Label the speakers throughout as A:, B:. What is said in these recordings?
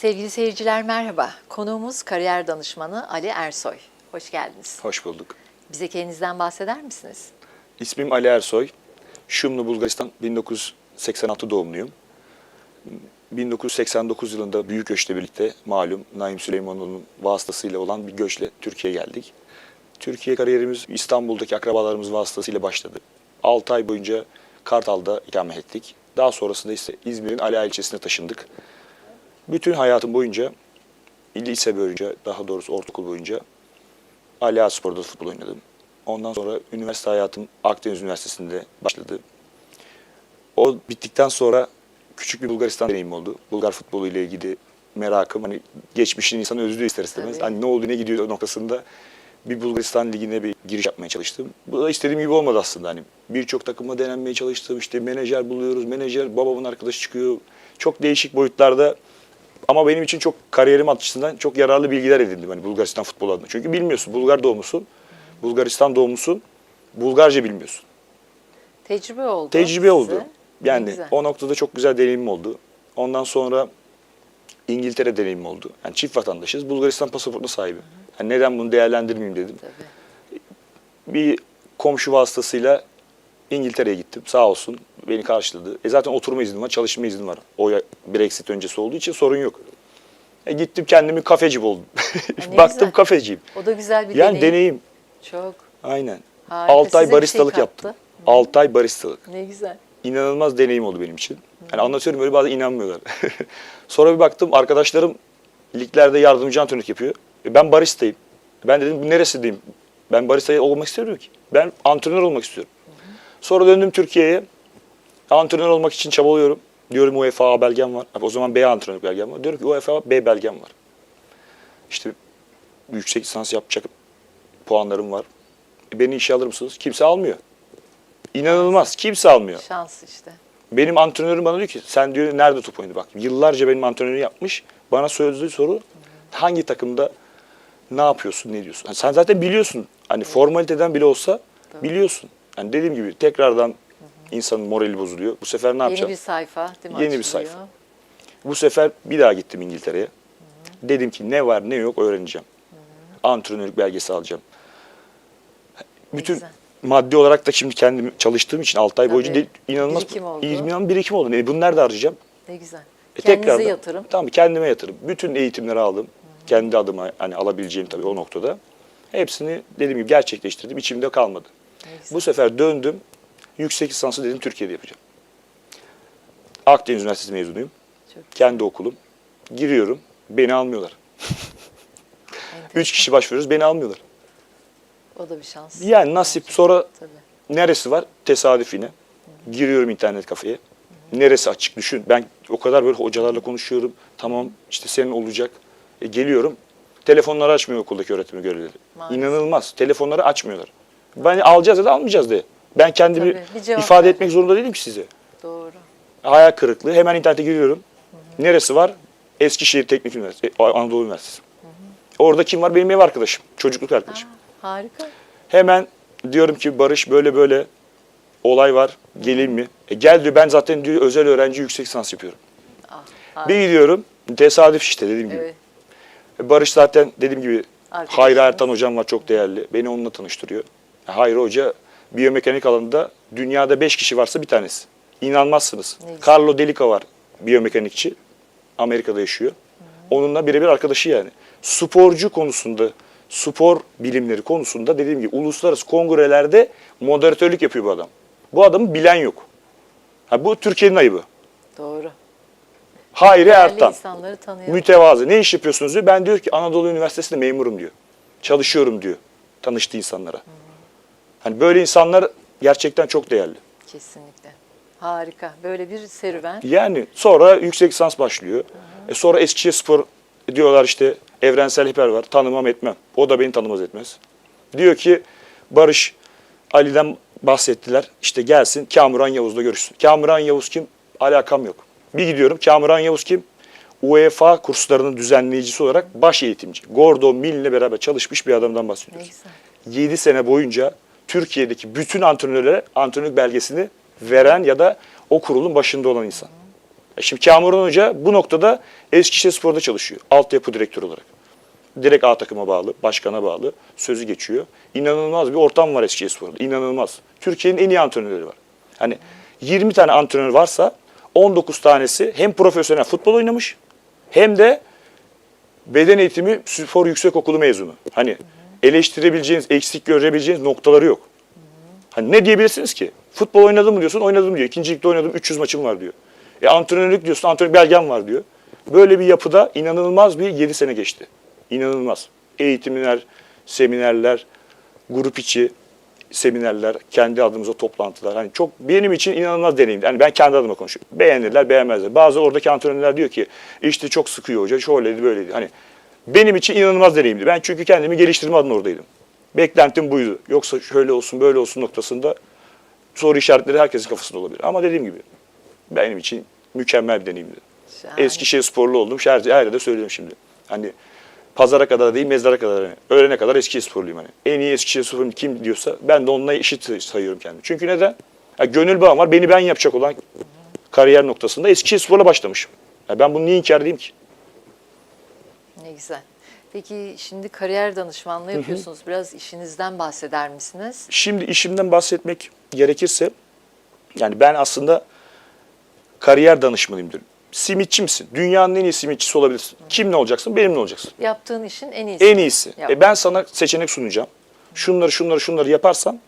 A: Sevgili seyirciler merhaba. Konuğumuz kariyer danışmanı Ali Ersoy. Hoş geldiniz.
B: Hoş bulduk.
A: Bize kendinizden bahseder misiniz?
B: İsmim Ali Ersoy. Şumlu, Bulgaristan 1986 doğumluyum. 1989 yılında büyük göçle birlikte malum Naim Süleymanoğlu'nun vasıtasıyla olan bir göçle Türkiye'ye geldik. Türkiye kariyerimiz İstanbul'daki akrabalarımız vasıtasıyla başladı. 6 ay boyunca Kartal'da ikamet ettik. Daha sonrasında ise İzmir'in Ali ilçesine taşındık. Bütün hayatım boyunca, lise boyunca, daha doğrusu ortaokul boyunca Ali Spor'da futbol oynadım. Ondan sonra üniversite hayatım Akdeniz Üniversitesi'nde başladı. O bittikten sonra küçük bir Bulgaristan deneyimim oldu. Bulgar futbolu ile ilgili merakım, hani geçmişin insanı özlüyor ister istemez.
A: Tabii.
B: Hani ne oldu, ne gidiyor noktasında bir Bulgaristan ligine bir giriş yapmaya çalıştım. Bu da istediğim gibi olmadı aslında. Hani birçok takımla denenmeye çalıştım. İşte menajer buluyoruz. Menajer babamın arkadaşı çıkıyor. Çok değişik boyutlarda ama benim için çok kariyerim açısından çok yararlı bilgiler edindim hani Bulgaristan futbolu adına. Çünkü bilmiyorsun. Bulgar doğumlusun. Bulgaristan doğumlusun. Bulgarca bilmiyorsun.
A: Tecrübe oldu.
B: Tecrübe
A: size.
B: oldu. Yani
A: güzel.
B: o noktada çok güzel deneyimim oldu. Ondan sonra İngiltere deneyimim oldu. Yani çift vatandaşız. Bulgaristan pasaportuna sahibim. Yani neden bunu değerlendirmeyeyim dedim.
A: Tabii.
B: Bir komşu vasıtasıyla İngiltere'ye gittim. Sağ olsun beni karşıladı. E zaten oturma iznim var, çalışma iznim var. O Brexit öncesi olduğu için sorun yok. E gittim kendimi kafeci buldum.
A: ne
B: Baktım
A: güzel.
B: kafeciyim.
A: O da güzel bir
B: Yani
A: deneyim.
B: deneyim.
A: Çok.
B: Aynen.
A: Harika.
B: 6 ay
A: şey
B: baristalık
A: kattı.
B: yaptım. 6 ay baristalık.
A: Ne güzel.
B: İnanılmaz deneyim oldu benim için. Yani anlatıyorum böyle bazen inanmıyorlar. Sonra bir baktım arkadaşlarım liglerde yardımcı antrenörlük yapıyor. E ben baristayım. Ben dedim bu neresindeyim? Ben barista olmak istemiyorum ki. Ben antrenör olmak istiyorum. Sonra döndüm Türkiye'ye. Antrenör olmak için çabalıyorum. Diyorum UEFA A belgem var. O zaman B antrenörlük belgem var. Diyorum ki UEFA B belgem var. İşte yüksek lisans yapacak puanlarım var. E beni işe alır mısınız? Kimse almıyor. İnanılmaz. Kimse almıyor.
A: Şans işte.
B: Benim antrenörüm bana diyor ki sen diyor nerede top oynadı bak. Yıllarca benim antrenörüm yapmış. Bana söylediği soru hangi takımda ne yapıyorsun ne diyorsun. Hani sen zaten biliyorsun. Hani formaliteden bile olsa biliyorsun. Hani dediğim gibi tekrardan insanın morali bozuluyor. Bu sefer ne
A: Yeni
B: yapacağım?
A: bir sayfa değil mi?
B: Yeni bir sayfa. Bu sefer bir daha gittim İngiltere'ye. Dedim ki ne var ne yok öğreneceğim. Antrenörlük belgesi alacağım. Bütün
A: güzel.
B: maddi olarak da şimdi kendim çalıştığım için 6 ay boyunca
A: Tabii.
B: de- inanılmaz
A: Birikim oldu.
B: İnanılmaz birikim oldu. E, bunu nerede harcayacağım?
A: Ne güzel.
B: E,
A: Kendinize
B: tekrardan-
A: yatırım.
B: Tamam kendime yatırım. Bütün eğitimleri aldım. Kendi adıma hani alabileceğim tabii o noktada. Hepsini dediğim gibi gerçekleştirdim. İçimde kalmadı.
A: Ne güzel.
B: Bu sefer döndüm. Yüksek lisansı dedim Türkiye'de yapacağım. Akdeniz Üniversitesi mezunuyum.
A: Çok
B: Kendi okulum. Giriyorum. Beni almıyorlar. Üç kişi başvuruyoruz. Beni almıyorlar.
A: O da bir şans.
B: Yani nasip. Sonra
A: Tabii.
B: neresi var? Tesadüf yine. Giriyorum internet kafeye. Neresi açık düşün. Ben o kadar böyle hocalarla konuşuyorum. Tamam işte senin olacak. E, geliyorum. Telefonları açmıyor okuldaki öğretmen görevlileri. İnanılmaz. Telefonları açmıyorlar. Ben alacağız ya da almayacağız diye. Ben kendimi
A: Tabii, bir
B: ifade
A: ver.
B: etmek zorunda değilim ki size.
A: Doğru.
B: Hayal kırıklığı. Hemen internete giriyorum. Neresi var? Eskişehir Teknik Üniversitesi, e, Anadolu Üniversitesi. Orada kim var? Benim ev arkadaşım. Çocukluk arkadaşım.
A: Ha, harika.
B: Hemen diyorum ki Barış böyle böyle olay var. Geleyim mi? E gel diyor ben zaten diyor özel öğrenci yüksek lisans yapıyorum.
A: Ah.
B: Bir gidiyorum. Tesadüf işte dediğim gibi.
A: Evet.
B: Barış zaten dediğim gibi. Hayri Ertan hocam var çok değerli. Beni onunla tanıştırıyor. Hayri Hoca biyomekanik alanında dünyada 5 kişi varsa bir tanesi. İnanmazsınız.
A: Güzel.
B: Carlo Delica var biyomekanikçi. Amerika'da yaşıyor. Onunla birebir arkadaşı yani. Sporcu konusunda, spor bilimleri konusunda dediğim gibi uluslararası kongrelerde moderatörlük yapıyor bu adam. Bu adamı bilen yok. Ha, bu Türkiye'nin ayıbı.
A: Doğru.
B: Hayri Ertan. Mütevazı. Ne iş yapıyorsunuz diyor. Ben diyor ki Anadolu Üniversitesi'nde memurum diyor. Çalışıyorum diyor. Tanıştığı insanlara. Hani böyle insanlar gerçekten çok değerli.
A: Kesinlikle. Harika. Böyle bir serüven.
B: Yani sonra yüksek lisans başlıyor. E sonra Eskişehir Spor diyorlar işte evrensel hiper var. Tanımam etmem. O da beni tanımaz etmez. Diyor ki Barış Ali'den bahsettiler. İşte gelsin Kamuran Yavuz'la görüşsün. Kamuran Yavuz kim? Alakam yok. Bir gidiyorum Kamuran Yavuz kim? UEFA kurslarının düzenleyicisi olarak baş eğitimci. Gordo Mil'le beraber çalışmış bir adamdan bahsediyoruz.
A: güzel.
B: 7 sene boyunca Türkiye'deki bütün antrenörlere antrenörlük belgesini veren ya da o kurulun başında olan insan. E Şimdi Kamuran Hoca bu noktada Eskişehirspor'da çalışıyor. Altyapı direktörü olarak. Direkt A takıma bağlı, başkana bağlı. Sözü geçiyor. İnanılmaz bir ortam var Eskişehirspor'da. İnanılmaz. Türkiye'nin en iyi antrenörleri var. Hani 20 tane antrenör varsa 19 tanesi hem profesyonel futbol oynamış hem de beden eğitimi spor yüksek okulu mezunu. Hani eleştirebileceğiniz, eksik görebileceğiniz noktaları yok. Hani ne diyebilirsiniz ki? Futbol oynadım mı diyorsun, oynadım diyor. İkinci ligde oynadım, 300 maçım var diyor. E antrenörlük diyorsun, antrenörlük belgem var diyor. Böyle bir yapıda inanılmaz bir 7 sene geçti. İnanılmaz. Eğitimler, seminerler, grup içi seminerler, kendi adımıza toplantılar. Hani çok benim için inanılmaz deneyimdi. Hani ben kendi adıma konuşuyorum. Beğenirler, beğenmezler. Bazı oradaki antrenörler diyor ki işte çok sıkıyor hoca, şöyleydi, böyleydi. Hani benim için inanılmaz deneyimdi. Ben çünkü kendimi geliştirme adına oradaydım. Beklentim buydu. Yoksa şöyle olsun, böyle olsun noktasında soru işaretleri herkesin kafasında olabilir. Ama dediğim gibi benim için mükemmel bir deneyimdi.
A: Şahane.
B: Eskişehir sporlu oldum. Her, her yerde söylüyorum şimdi. Hani pazara kadar değil mezara kadar. Hani. Öğlene kadar Eskişehir sporluyum. Hani. En iyi Eskişehir sporlu kim diyorsa ben de onunla eşit sayıyorum kendimi. Çünkü neden? Ya, gönül bağım var. Beni ben yapacak olan kariyer noktasında Eskişehir sporla başlamışım. Ya, ben bunu niye inkar edeyim ki?
A: Ne güzel. Peki şimdi kariyer danışmanlığı yapıyorsunuz. Biraz işinizden bahseder misiniz?
B: Şimdi işimden bahsetmek gerekirse yani ben aslında kariyer danışmanıyım diyorum. Simitçi misin? Dünyanın en iyi simitçisi olabilirsin. Kimle olacaksın? Benimle olacaksın.
A: Yaptığın işin en iyisi.
B: En iyisi. E ben sana seçenek sunacağım. Şunları şunları şunları yaparsan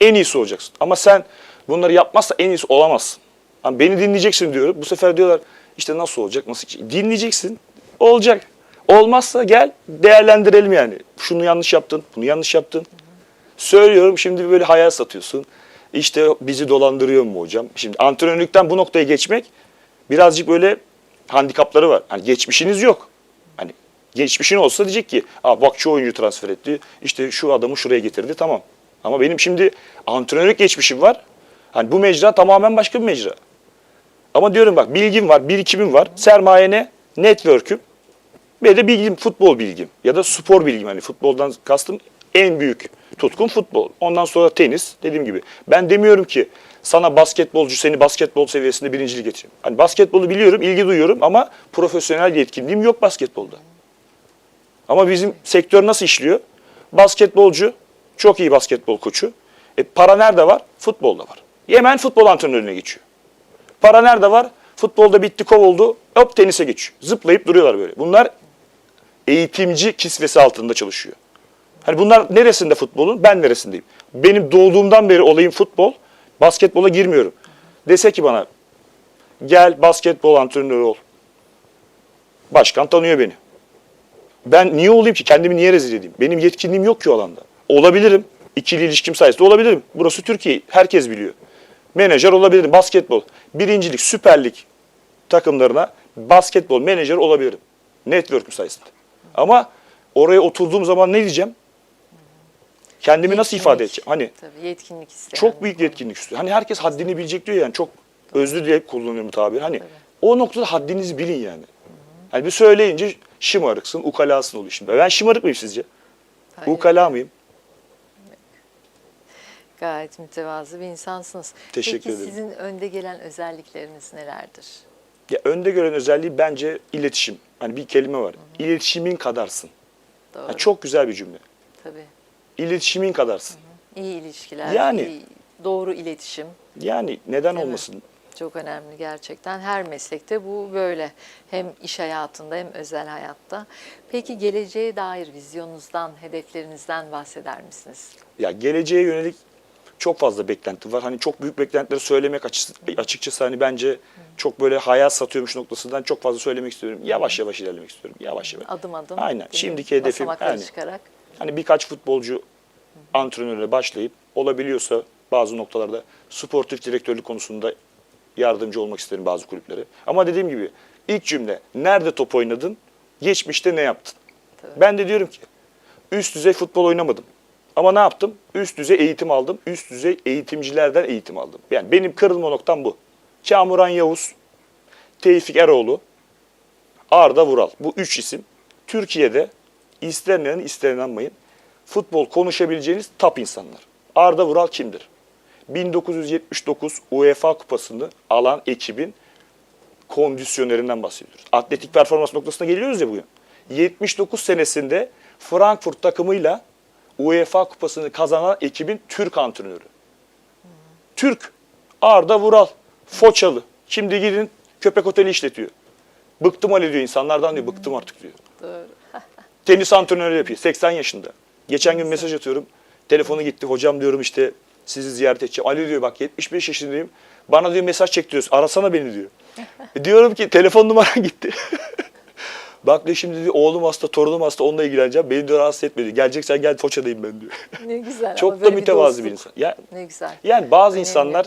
B: en iyisi olacaksın. Ama sen bunları yapmazsa en iyisi olamazsın. Hani beni dinleyeceksin diyorum. Bu sefer diyorlar işte nasıl olacak? Nasıl dinleyeceksin. Olacak. Olmazsa gel değerlendirelim yani. Şunu yanlış yaptın, bunu yanlış yaptın. Söylüyorum şimdi böyle hayal satıyorsun. İşte bizi dolandırıyor mu hocam? Şimdi antrenörlükten bu noktaya geçmek birazcık böyle handikapları var. Hani geçmişiniz yok. Hani geçmişin olsa diyecek ki Aa, bak şu oyuncu transfer etti. işte şu adamı şuraya getirdi tamam. Ama benim şimdi antrenörlük geçmişim var. Hani bu mecra tamamen başka bir mecra. Ama diyorum bak bilgim var, birikimim var. Sermaye ne? Network'üm. Ve de bilgim, futbol bilgim. Ya da spor bilgim. Hani futboldan kastım en büyük tutkum futbol. Ondan sonra tenis dediğim gibi. Ben demiyorum ki sana basketbolcu seni basketbol seviyesinde birincilik getireyim. Hani basketbolu biliyorum, ilgi duyuyorum ama profesyonel yetkinliğim yok basketbolda. Ama bizim sektör nasıl işliyor? Basketbolcu, çok iyi basketbol koçu. E, para nerede var? Futbolda var. Hemen futbol antrenörüne geçiyor. Para nerede var? Futbolda bitti kovuldu. Hop tenise geçiyor. Zıplayıp duruyorlar böyle. Bunlar eğitimci kisvesi altında çalışıyor. Hani bunlar neresinde futbolun? Ben neresindeyim? Benim doğduğumdan beri olayım futbol. Basketbola girmiyorum. Dese ki bana gel basketbol antrenörü ol. Başkan tanıyor beni. Ben niye olayım ki? Kendimi niye rezil edeyim? Benim yetkinliğim yok ki o alanda. Olabilirim. İkili ilişkim sayesinde olabilirim. Burası Türkiye. Herkes biliyor. Menajer olabilirim. Basketbol. Birincilik, Süper Lig takımlarına basketbol menajer olabilirim. Network'üm sayesinde. Ama oraya oturduğum zaman ne diyeceğim? Kendimi nasıl ifade
A: Yetkinlik.
B: edeceğim? Hani
A: Tabii yetkinlik isteyen.
B: çok büyük yetkinlik istiyor. Hani herkes haddini bilecek diyor yani. Çok özlü diye kullanıyorum tabir. Hani o noktada haddinizi bilin yani. Hani bir söyleyince şımarıksın, ukalasın oluyor şimdi. Ben şımarık mıyım sizce?
A: Hayır.
B: Ukala mıyım?
A: Gayet mütevazı bir insansınız.
B: Teşekkür
A: Peki
B: ederim.
A: sizin önde gelen özellikleriniz nelerdir?
B: Ya önde gören özelliği bence iletişim. Hani bir kelime var. İletişimin kadarsın.
A: Doğru.
B: Ha, çok güzel bir cümle.
A: Tabii.
B: İletişimin kadarsın.
A: İyi ilişkiler,
B: Yani.
A: iyi, doğru iletişim
B: Yani neden
A: Değil mi?
B: olmasın?
A: çok önemli gerçekten. Her meslekte bu böyle. Hem iş hayatında hem özel hayatta. Peki geleceğe dair vizyonunuzdan, hedeflerinizden bahseder misiniz?
B: Ya geleceğe yönelik çok fazla beklenti var. Hani çok büyük beklentileri söylemek açıkçası hani bence çok böyle hayal satıyormuş noktasından çok fazla söylemek istiyorum. Yavaş yavaş ilerlemek istiyorum. Yavaş yavaş.
A: Adım adım.
B: Aynen. Şimdiki hedefim yani.
A: çıkarak.
B: Hani birkaç futbolcu antrenöre başlayıp olabiliyorsa bazı noktalarda sportif direktörlük konusunda yardımcı olmak isterim bazı kulüplere. Ama dediğim gibi ilk cümle nerede top oynadın, geçmişte ne yaptın?
A: Tabii.
B: Ben de diyorum ki üst düzey futbol oynamadım. Ama ne yaptım? Üst düzey eğitim aldım. Üst düzey eğitimcilerden eğitim aldım. Yani benim kırılma noktam bu. Kamuran Yavuz, Tevfik Eroğlu, Arda Vural. Bu üç isim Türkiye'de ister inanmayın futbol konuşabileceğiniz top insanlar. Arda Vural kimdir? 1979 UEFA kupasını alan ekibin kondisyonerinden bahsediyoruz. Atletik performans noktasına geliyoruz ya bugün. 79 senesinde Frankfurt takımıyla UEFA kupasını kazanan ekibin Türk antrenörü. Türk. Arda Vural. Foçalı. Şimdi gidin köpek oteli işletiyor. Bıktım Ali diyor insanlardan diyor. Bıktım artık diyor.
A: Doğru.
B: Tenis antrenörü yapıyor. 80 yaşında. Geçen gün mesaj atıyorum. Telefonu gitti. Hocam diyorum işte sizi ziyaret edeceğim. Ali diyor bak 75 yaşındayım. Bana diyor mesaj çektiriyorsun. Arasana beni diyor. E diyorum ki telefon numaran gitti. Bak şimdi diyor oğlum hasta, torunum hasta onunla ilgileneceğim. Beni diyor rahatsız etme diyor. Geleceksen gel Foça'dayım ben diyor.
A: Ne güzel.
B: Çok da mütevazı bir
A: dostluk.
B: insan. Ya,
A: Ne güzel.
B: yani bazı
A: Önemli.
B: insanlar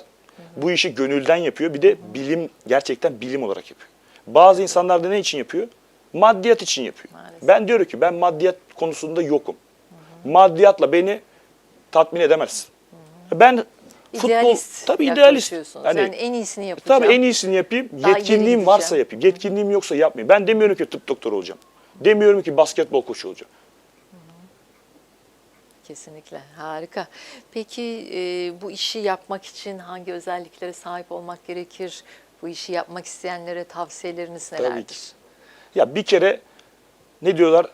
B: bu işi gönülden yapıyor. Bir de bilim gerçekten bilim olarak yapıyor. Bazı insanlar da ne için yapıyor? Maddiyat için yapıyor.
A: Maalesef.
B: Ben diyorum ki ben maddiyat konusunda yokum. Maddiyatla beni tatmin edemezsin. Ben futbol
A: İdealist
B: tabii idealist. Hani,
A: yani en iyisini yapacağım.
B: tabii en iyisini yapayım.
A: Daha
B: Yetkinliğim varsa yapayım. Yetkinliğim yoksa yapmayayım. Ben demiyorum ki tıp doktoru olacağım. Demiyorum ki basketbol koçu olacağım.
A: Kesinlikle harika. Peki e, bu işi yapmak için hangi özelliklere sahip olmak gerekir? Bu işi yapmak isteyenlere tavsiyeleriniz
B: Tabii
A: nelerdir?
B: ki. Ya bir kere ne diyorlar?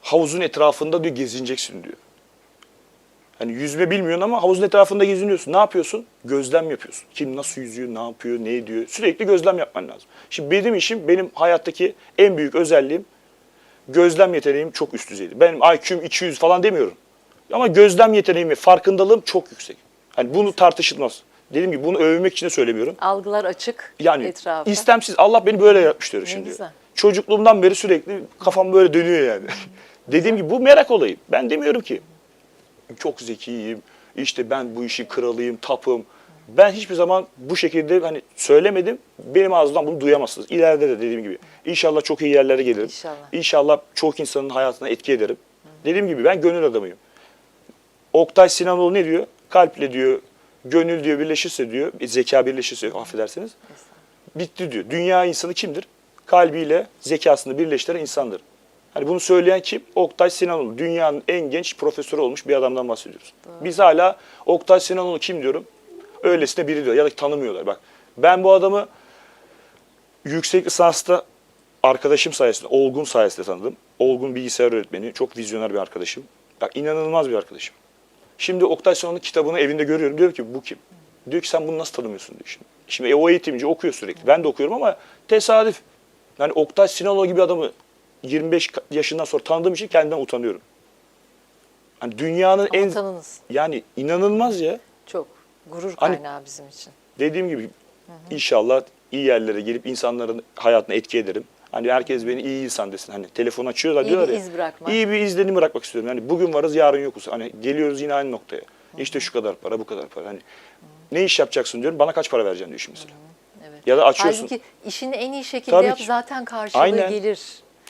B: Havuzun etrafında diyor gezineceksin diyor. Hani yüzme bilmiyorsun ama havuzun etrafında geziniyorsun. Ne yapıyorsun? Gözlem yapıyorsun. Kim nasıl yüzüyor, ne yapıyor, ne ediyor? Sürekli gözlem yapman lazım. Şimdi benim işim, benim hayattaki en büyük özelliğim gözlem yeteneğim çok üst düzeyde. Benim IQ'm 200 falan demiyorum. Ama gözlem yeteneğim ve farkındalığım çok yüksek. Hani bunu tartışılmaz. Dediğim gibi bunu övmek için de söylemiyorum.
A: Algılar açık
B: Yani
A: etrafa.
B: istemsiz Allah beni böyle yapmış diyor şimdi.
A: güzel.
B: Çocukluğumdan beri sürekli kafam böyle dönüyor yani. Dediğim gibi bu merak olayı. Ben demiyorum ki çok zekiyim, işte ben bu işi kralıyım, tapım. Ben hiçbir zaman bu şekilde hani söylemedim. Benim ağzımdan bunu duyamazsınız. İleride de dediğim gibi. İnşallah çok iyi yerlere gelirim.
A: İnşallah.
B: İnşallah çok insanın hayatına etki ederim. Dediğim gibi ben gönül adamıyım. Oktay Sinanoğlu ne diyor? Kalple diyor, gönül diyor birleşirse diyor, zeka birleşirse affedersiniz. Bitti diyor. Dünya insanı kimdir? Kalbiyle zekasını birleştiren insandır. Hani bunu söyleyen kim? Oktay Sinanoğlu. Dünyanın en genç profesörü olmuş bir adamdan bahsediyoruz. Biz hala Oktay Sinanoğlu kim diyorum? Öylesine biri diyor ya da tanımıyorlar. Bak ben bu adamı yüksek lisansta arkadaşım sayesinde, Olgun sayesinde tanıdım. Olgun bilgisayar öğretmeni, çok vizyoner bir arkadaşım. Bak inanılmaz bir arkadaşım. Şimdi Oktay Sinan'ın kitabını evinde görüyorum. Diyorum ki bu kim? Diyor ki sen bunu nasıl tanımıyorsun diyor şimdi. Şimdi e, o eğitimci okuyor sürekli. Ben de okuyorum ama tesadüf. Yani Oktay Sinanoğlu gibi adamı 25 ka- yaşından sonra tanıdığım için kendimden utanıyorum. Hani dünyanın
A: Ama
B: en
A: tanınız
B: yani inanılmaz ya.
A: çok gurur
B: Hani-
A: kaynağı bizim için.
B: Dediğim gibi inşallah iyi yerlere gelip insanların hayatına etki ederim. Hani herkes beni iyi insan desin. Hani telefon açıyorlar
A: İyi
B: diyorlar
A: bir
B: ya.
A: iz bırakmak.
B: İyi bir izlenim bırakmak istiyorum. Hani bugün varız yarın yokuz. Hani geliyoruz yine aynı noktaya. İşte şu kadar para bu kadar para. Hani ne iş yapacaksın diyorum. Bana kaç para vereceksin diyor şimdi mesela.
A: Evet.
B: Ya da açıyorsun.
A: Halbuki işini en iyi şekilde
B: Tabii
A: yap
B: ki.
A: zaten karşılığı
B: Aynen.
A: gelir.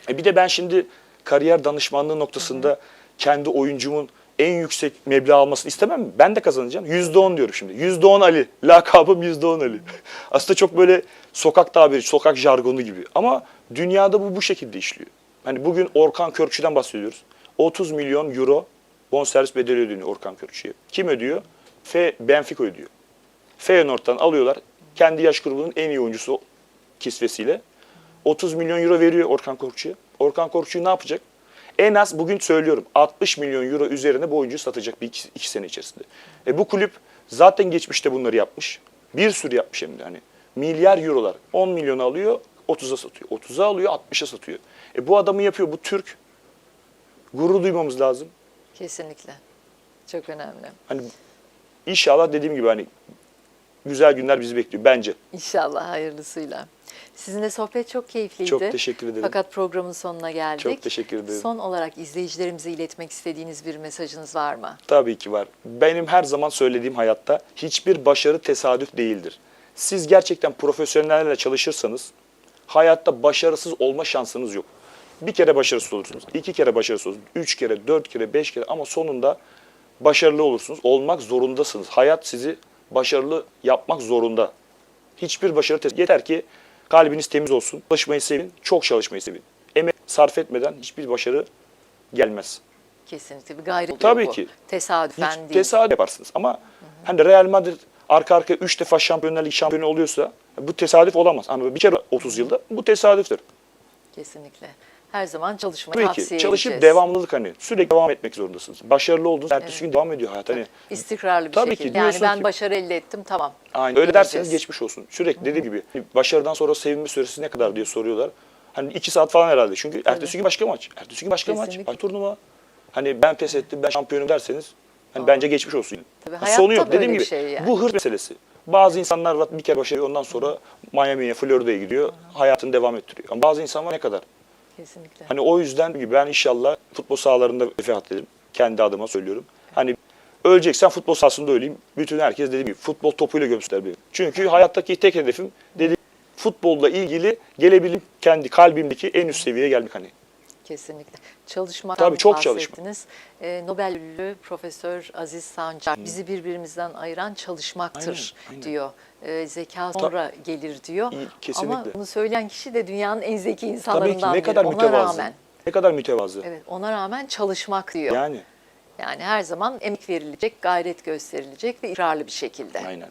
B: E bir de ben şimdi kariyer danışmanlığı noktasında kendi oyuncumun en yüksek meblağ almasını istemem mi? Ben de kazanacağım. Yüzde on diyorum şimdi. Yüzde on Ali. Lakabım yüzde on Ali. Aslında çok böyle sokak tabiri, sokak jargonu gibi. Ama dünyada bu bu şekilde işliyor. Hani bugün Orkan Körkçü'den bahsediyoruz. 30 milyon euro bonservis bedeli ödeniyor Orkan Körkçü'ye. Kim ödüyor? F Benfica ödüyor. Feyenoord'dan alıyorlar. Kendi yaş grubunun en iyi oyuncusu kisvesiyle. 30 milyon euro veriyor Orkan Korkçu'ya. Orkan Korkçu'yu ne yapacak? En az bugün söylüyorum 60 milyon euro üzerine bu oyuncuyu satacak bir iki, iki sene içerisinde. E bu kulüp zaten geçmişte bunları yapmış. Bir sürü yapmış hem de hani. Milyar eurolar. 10 milyonu alıyor 30'a satıyor. 30'a alıyor 60'a satıyor. E bu adamı yapıyor bu Türk. Gurur duymamız lazım.
A: Kesinlikle. Çok önemli.
B: Hani inşallah dediğim gibi hani güzel günler bizi bekliyor bence.
A: İnşallah hayırlısıyla. Sizinle sohbet çok keyifliydi.
B: Çok teşekkür ederim.
A: Fakat programın sonuna geldik.
B: Çok teşekkür ederim.
A: Son olarak izleyicilerimize iletmek istediğiniz bir mesajınız var mı?
B: Tabii ki var. Benim her zaman söylediğim hayatta hiçbir başarı tesadüf değildir. Siz gerçekten profesyonellerle çalışırsanız hayatta başarısız olma şansınız yok. Bir kere başarısız olursunuz, iki kere başarısız olursunuz, üç kere, dört kere, beş kere ama sonunda başarılı olursunuz. Olmak zorundasınız. Hayat sizi başarılı yapmak zorunda. Hiçbir başarı yeter ki kalbiniz temiz olsun. Çalışmayı sevin, çok çalışmayı sevin. Emek sarf etmeden hiçbir başarı gelmez.
A: Kesinlikle bir gayret
B: Tabii
A: bu.
B: ki.
A: Tesadüfen
B: Hiç
A: değil.
B: tesadüf yaparsınız ama hani Real Madrid arka arkaya 3 defa Şampiyonlar Ligi şampiyonu oluyorsa Bu tesadüf olamaz. Ama bir kere 30 yılda bu tesadüftür.
A: Kesinlikle. Her zaman çalışmayı
B: Tabii
A: tavsiye
B: ki çalışıp
A: edeceğiz.
B: devamlılık hani sürekli devam etmek zorundasınız. Başarılı olduğunuz ertesi gün devam ediyor hayat. Hani
A: İstikrarlı bir
B: Tabii ki,
A: şekilde. yani
B: diyorsun
A: ben
B: ki-
A: başarı elde ettim tamam.
B: Aynen öyle derseniz geçmiş olsun. Sürekli dediğim gibi başarıdan sonra sevinme süresi ne kadar diye soruyorlar. Hani iki saat falan herhalde. Çünkü ertesi gün başka maç. Ertesi gün başka maç.
A: Kesinlikle.
B: Başka turnuva. Hani ben pes ettim, ben şampiyonum derseniz hani bence geçmiş olsun.
A: Tabii,
B: Ha, Sonu yok dediğim gibi.
A: şey yani.
B: Bu hırs meselesi. Bazı insanlar bir kere başarıyor ondan sonra Miami'ye, Florida'ya gidiyor. Hayatını devam ettiriyor. Ama bazı insanlar ne kadar?
A: Kesinlikle.
B: Hani o yüzden gibi ben inşallah futbol sahalarında vefat ederim. Kendi adıma söylüyorum. Hani öleceksem futbol sahasında öleyim. Bütün herkes dediğim gibi futbol topuyla gömsünler beni. Çünkü hayattaki tek hedefim dediğim futbolla ilgili gelebilirim kendi kalbimdeki en üst seviyeye gelmek hani.
A: Kesinlikle. Çalışmaktan
B: Tabii, çok çalışma.
A: bahsettiniz. Ee, Nobel ödüllü Profesör Aziz Sancar bizi birbirimizden ayıran çalışmaktır
B: Aynen, aynen.
A: diyor. Ee, zeka sonra gelir diyor.
B: İyi, kesinlikle.
A: Ama bunu söyleyen kişi de dünyanın en zeki
B: Tabii ki
A: insanlarından
B: ne
A: biri.
B: kadar
A: Ona
B: mütevazı.
A: rağmen.
B: Ne kadar mütevazı.
A: Evet, ona rağmen çalışmak diyor. Yani.
B: Yani
A: her zaman emek verilecek, gayret gösterilecek ve ısrarlı bir şekilde.
B: aynen.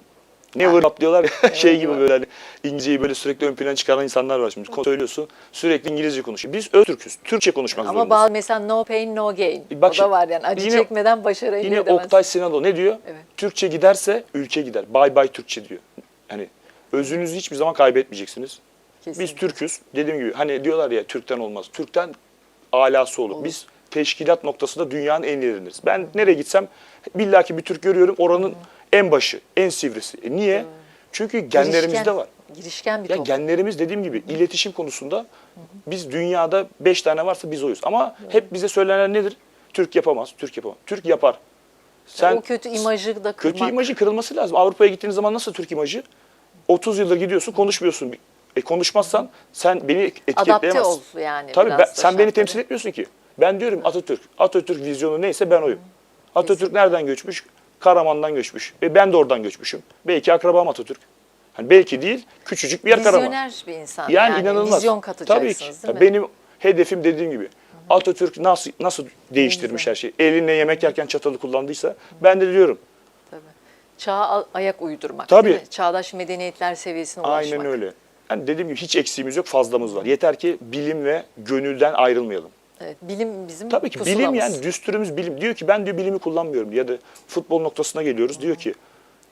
B: Never up diyorlar şey gibi böyle hani İngilizceyi böyle sürekli ön plana çıkaran insanlar var şimdi. Söylüyorsun sürekli İngilizce konuşuyor. Biz Öztürk'üz. Türkçe konuşmak
A: Ama
B: zorundayız.
A: bazı mesela no pain no gain.
B: Bak
A: o da var yani acı
B: yine-
A: çekmeden başarı elde
B: Yine
A: edemez.
B: Oktay Sinanlı ne diyor?
A: Evet.
B: Türkçe giderse ülke gider. Bay bay Türkçe diyor. Hani özünüzü hiçbir zaman kaybetmeyeceksiniz. Biz
A: Kesinlikle.
B: Türk'üz. Dediğim gibi hani diyorlar ya Türk'ten olmaz. Türk'ten alası olur.
A: Olur.
B: Biz teşkilat noktasında dünyanın en ileriniriz. Ben nereye gitsem billaki bir Türk görüyorum oranın en başı, en sivrisi. E niye? Çünkü genlerimizde
A: Girişken-
B: var.
A: Girişken bir
B: Ya
A: toplum.
B: genlerimiz dediğim gibi iletişim konusunda biz dünyada beş tane varsa biz oyuz. Ama hep bize söylenen nedir? Türk yapamaz, Türk yapamaz. Türk yapar. Sen
A: o kötü imajı da kırmak.
B: kötü imajı kırılması lazım. Avrupa'ya gittiğiniz zaman nasıl Türk imajı? 30 yıldır gidiyorsun, konuşmuyorsun. E konuşmazsan sen beni
A: Adapte
B: etiketleyemezsin.
A: ol yani.
B: Tabii ben, sen beni temsil etmiyorsun ki. Ben diyorum Atatürk. Atatürk vizyonu neyse ben oyum. Atatürk nereden göçmüş? Karaman'dan göçmüş. E ben de oradan göçmüşüm. Belki akrabam Atatürk. Hani belki değil, küçücük bir yer Karaman.
A: Vizyoner bir insan.
B: Yani,
A: Yani,
B: inanılmaz.
A: Vizyon katacaksınız
B: Tabii ki.
A: değil mi?
B: Benim hedefim dediğim gibi. Atatürk nasıl nasıl değiştirmiş her şeyi. Elinle yemek yerken çatalı kullandıysa ben de diyorum.
A: Tabii. Çağa ayak uydurmak.
B: Tabii.
A: değil mi? Çağdaş medeniyetler seviyesine ulaşmak.
B: Aynen öyle. Yani dediğim gibi hiç eksiğimiz yok, fazlamız var. Yeter ki bilim ve gönülden ayrılmayalım.
A: Evet, bilim bizim
B: Tabii ki
A: pusulamız.
B: bilim yani düsturumuz bilim. Diyor ki ben diyor bilimi kullanmıyorum. Ya da futbol noktasına geliyoruz. Diyor ki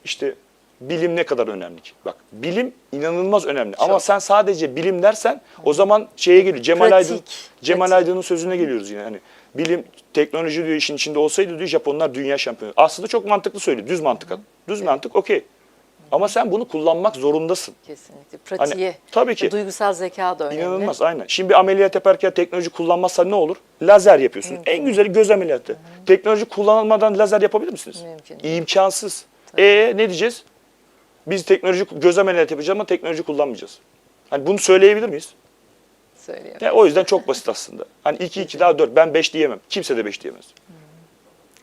B: işte bilim ne kadar önemli ki? Bak bilim inanılmaz önemli. Ama sen sadece bilim dersen o zaman şeye geliyor. Cemal
A: Pratik,
B: Aydın Cemal
A: pratik.
B: Aydın'ın sözüne geliyoruz yine. Hani bilim, teknoloji diyor işin içinde olsaydı diyor Japonlar dünya şampiyonu. Aslında çok mantıklı söylüyor. Düz mantık. Düz mantık okey. Ama sen bunu kullanmak zorundasın.
A: Kesinlikle. Pratiğe.
B: Hani tabii ki.
A: Duygusal zeka da önemli.
B: İnanılmaz aynen. Şimdi bir ameliyat yaparken teknoloji kullanmazsan ne olur? Lazer yapıyorsun. En güzeli göz ameliyatı. Teknoloji kullanılmadan lazer yapabilir misiniz?
A: Mümkün.
B: İmkansız. E ne diyeceğiz? Biz teknoloji göz ameliyatı yapacağız ama teknoloji kullanmayacağız. Hani bunu söyleyebilir miyiz?
A: Söylüyor.
B: Yani o yüzden çok basit aslında. Hani 2 2 daha 4 ben 5 diyemem. Kimse de 5 diyemez.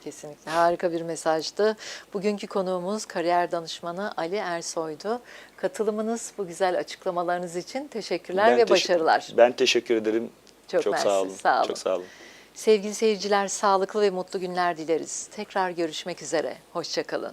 A: Kesinlikle harika bir mesajdı. Bugünkü konuğumuz kariyer danışmanı Ali Ersoy'du. Katılımınız, bu güzel açıklamalarınız için teşekkürler
B: Ben
A: ve
B: teşekkür-
A: başarılar.
B: Ben teşekkür ederim.
A: Çok
B: çok sağ olun.
A: sağ olun.
B: Çok sağ olun.
A: Sevgili seyirciler, sağlıklı ve mutlu günler dileriz. Tekrar görüşmek üzere. Hoşçakalın.